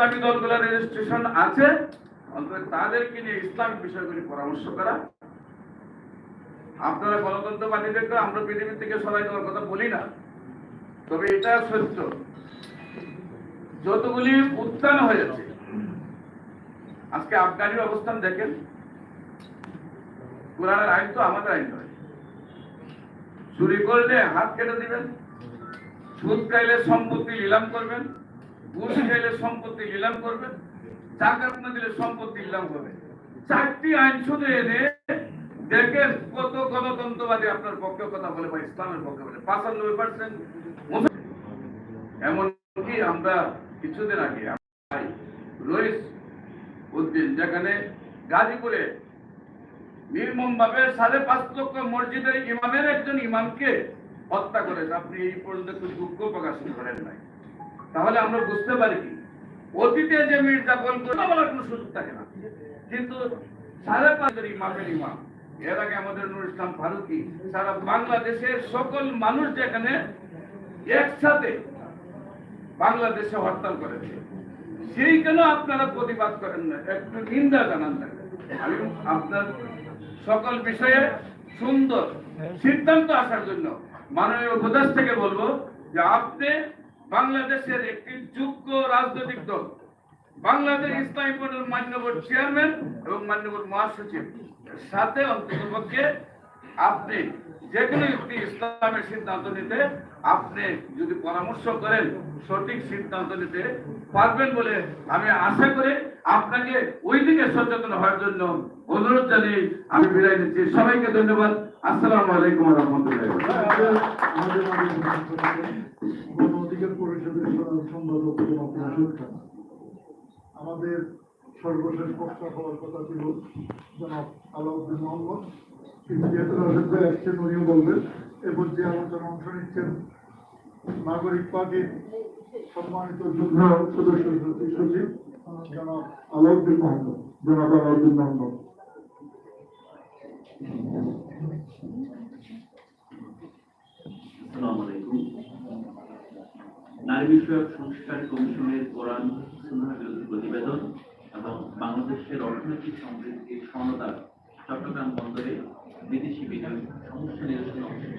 ইসলামী দলগুলোর রেজিস্ট্রেশন আছে অন্তত তাদেরকে নিয়ে ইসলামিক বিষয়গুলি পরামর্শ করা। আপনারা গণতন্ত্রবাদী দেখলে আমরা পৃথিবী থেকে সবাই দেওয়ার কথা বলি না। তবে এটা সত্য। যতগুলি উত্থান হয়েছে, আজকে আফগানির অবস্থান দেখেন। কোরআনের আইন তো আমাদের আইন নয়। চুরি করলে হাত কেটে দিবেন, সুদ খাইলে সম্পত্তি নিলাম করবেন। সম্পত্তি নিলাম করবেন না দিলে সম্পত্তি নিলাম হবে চারটি আইন শুধু এনে দেখেন কত গণতন্ত্রবাদী আপনার পক্ষে কথা বলে বা ইসলামের পক্ষে বলে, পাঁচানব্বই পার্সেন্ট এমনকি আমরা কিছুদিন আগে রইস উদ্দিন, যেখানে গাজীপুরে নির্মম ভাবে সাড়ে পাঁচ লক্ষ মসজিদের ইমামের একজন ইমামকে হত্যা করেছে। আপনি এই পর্যন্ত একটু দুঃখ প্রকাশ করেন নাই। তাহলে আমরা বুঝতে পারি কি? অতীতে যে মির্জাফর করে বলার কোনো সুযোগ থাকে না। কিন্তু সাড়ে পাঁচ ইমামের ইমাম এর আগে আমাদের নুর ইসলাম ফারুকি, সারা বাংলাদেশের সকল মানুষ যেখানে একসাথে বাংলাদেশে হরতাল করেছে, সেই কেন আপনারা প্রতিবাদ করেন না? একটু নিন্দা জানান না আমি আপনার সকল বিষয়ে সুন্দর সিদ্ধান্ত আসার জন্য মাননীয় উপদেশ থেকে বলব যে আপনি বাংলাদেশের একটি যোগ্য রাজনৈতিক দল। বাংলাদেশ ইসলামী বোর্ডের মান্যবর চেয়ারম্যান এবং মান্যবর মহাসচিব। সাথে অন্ততপক্ষে আপনি যে কোনো একটি ইসলামের সিদ্ধান্ত নিতে আপনি যদি পরামর্শ করেন, সঠিক সিদ্ধান্ত নিতে পারবেন বলে আমি আশা করি আপনাকে ওই দিকে সচেতন হওয়ার জন্য অনুরোধ জানিয়ে আমি বিদায় নিচ্ছি। সবাইকে ধন্যবাদ। আসসালামু আলাইকুম রহমতুল্লাহ আমাদের সর্বশেষ বক্তা হওয়ার কথা ছিল জনাব আলাউদ্দিন মোহাম্মদ। যেহেতু অংশ নিচ্ছেন নারী বিষয়ক সংস্কার কমিশনের কোরআন বিরোধী প্রতিবেদন এবং বাংলাদেশের অর্থনৈতিক সমৃদ্ধির সনদা চট্টগ্রাম বন্দরে বিদেশি বিনিয়োগ সমস্যা নিরসনে